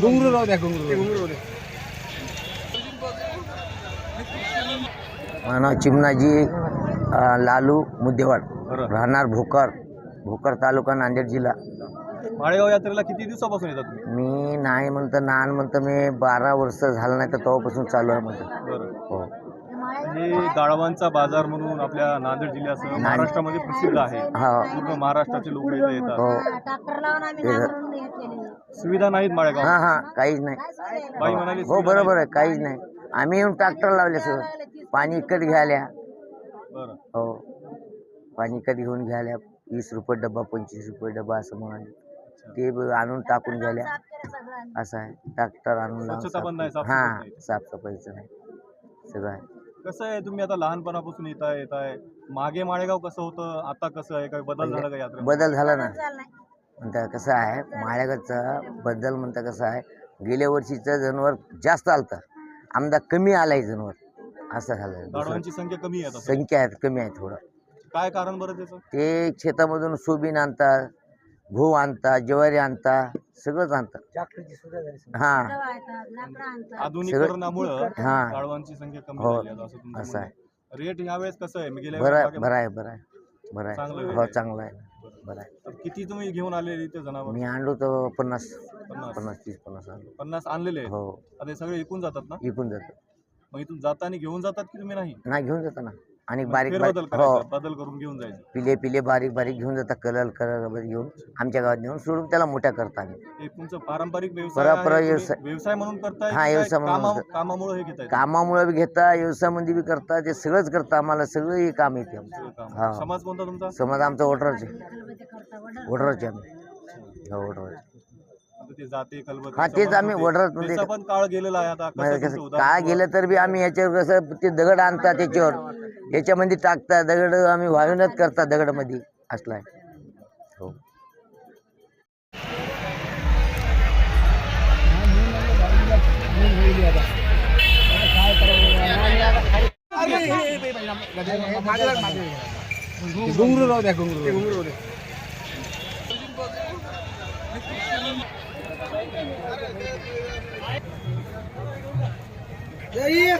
घुंगरू राहू द्या घुंगरू माझं नाव चिमणाजी लालू मुद्देवाड राहणार भोकर भोकर तालुका नांदेड जिल्हा. माळेगाव यात्रेला किती दिवसापासून येतात मी नाही म्हणतं नान म्हणतं मी बारा वर्ष झालं नाही तर तेव्हापासून चालू आहे म्हणतं हो गाढवांचा बाजार म्हणून आपल्या नांदेड जिल्ह्यासह महाराष्ट्रामध्ये प्रसिद्ध आहे. हा. पूर्ण महाराष्ट्राचे लोक इथे येतात. हो. ट्रॅक्टर लावून आम्ही नांगरून केले सुविधा नाहीत माळेगाव हां हां. काहीच नाही. बाई म्हणाली हो बरोबर आहे. काहीच नाही. आम्ही येऊन ट्रॅक्टर लावले सगळं पाणी इकत घ्यायला बरं. हो. पाणी इकत घेऊन घ्यायला वीस रुपये डब्बा पंचवीस रुपये डब्बा असं म्हणाले. ते ब- आणून टाकून घ्यायला असं आहे. ट्रॅक्टर आणून लावून स्वच्छता पण नाही, साफ- साफसफाई हां नाही. साफसफाईचं नाही. सगळं आहे. कसं आहे? तुम्ही आता लहानपणापासून येत आहे येत आहे मागे माळेगाव कसं होतं? आता कसं आहे? काही बदल झाला का यात्रेत बदल झाला ना. म्हणता कसं आहे? माळ्यागडचा बदल म्हणता कसं आहे? गेल्या वर्षीचं जनावर जास्त आलतं. आमदा कमी आलाय जनावर. असं झालं. दुसरं गाढवांची संख्या कमी आहे आता. संख्या आहेत कमी आहे थोडं. काय कारण बरं त्याचं? ते शेतामधून सोबीन आणतात. गहू आणतात ज्वारी आणतात सगळंच आणतात हां. आधुनिकीकरणामुळं हां. गाढवांची संख्या कमी हो, झाली आहे, असं आहे. रेट ह्यावेळेस कसं आहे? मी गेल्या बरं वेळेस आहे बरं आहे बरं आहे. बरं चांगलं आहे. आहे. हो चांगलं आहे. बरं आहे. किती तुम्ही घेऊन आलेले इथे जनावर? मी आणलो तर पन्नास. पन्नास. पन्नास तीस पन्नास आणलो. पन्नास आणलेले आहेत? हो. आता हे सगळे विकून जातात ना? विकून जातं मग इथून जाताना घेऊन जातात की तुम्ही नाही? नाही घेऊन जातं ना. आणि बारीक फेरबदल बारीक हो. करायचा बदल करून घेऊन जायचं. पिले पिले बारीक बारीक घेऊन जातात कलर कलर वगैरे घेऊन आमच्या गावात नेऊन सोडून त्याला मोठ्या करता आम्ही हे तुमचं पारंपरिक व्यवसाय परंपरा आहे, तुम्ही व्यवसाय. व्यवसाय म्हणून करताय हा, की काय व्यवसाय म्हणून कामा- करतो. कामामुळे हे घेताय कामामुळे बी घेता व्यवसायामध्ये बी करता ते सगळंच करता आम्हाला सगळं हे काम येते आमचं. हा. समाज कोणता तुमचा? समज आमचं वडराचे वडराचे आम्ही. हो वडराचे आता ते जाते कलबत हा, तेच आम्ही वडरात म्हणजे- पण काळ गेलेला आहे आता. कसं म्हणजे तुमचं कसं उदाहरण काय गेलं तर बी आम्ही याच्यावर कसं ते दगड आणता त्याच्यावर. याच्यामध्ये टाकता दगड आम्ही वाळूनच करता दगडमध्ये. असला आहे. हो. घुंगरू राहू द्या घुंगरू घुंगरू ये